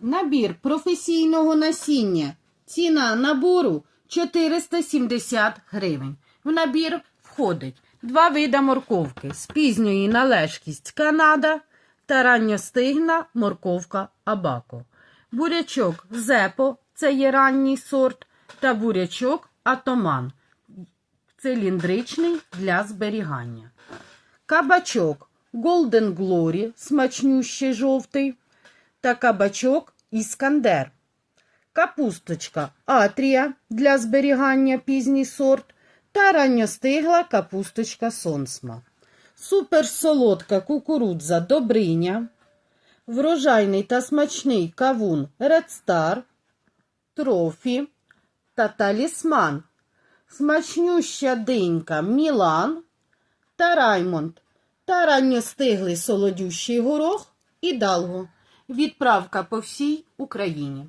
Набір професійного насіння. Ціна набору 470 гривень. В набір входить два вида морковки з пізньої належкість Канада та ранньостигна морковка Абако. Бурячок Зепо це є ранній сорт, та бурячок Атоман циліндричний для зберігання. Кабачок Golden Glory, смачнющий жовтий, та кабачок Іскандер. Капусточка Атрія для зберігання пізній сорт та ранньостигла капусточка Сонсма. Суперсолодка кукурудза Добриня. Врожайний та смачний кавун Star, Трофі та Талісман. Смачнюща динька Мілан та Раймонд та ранньостиглий солодющий горох і далго. Відправка по всій Україні.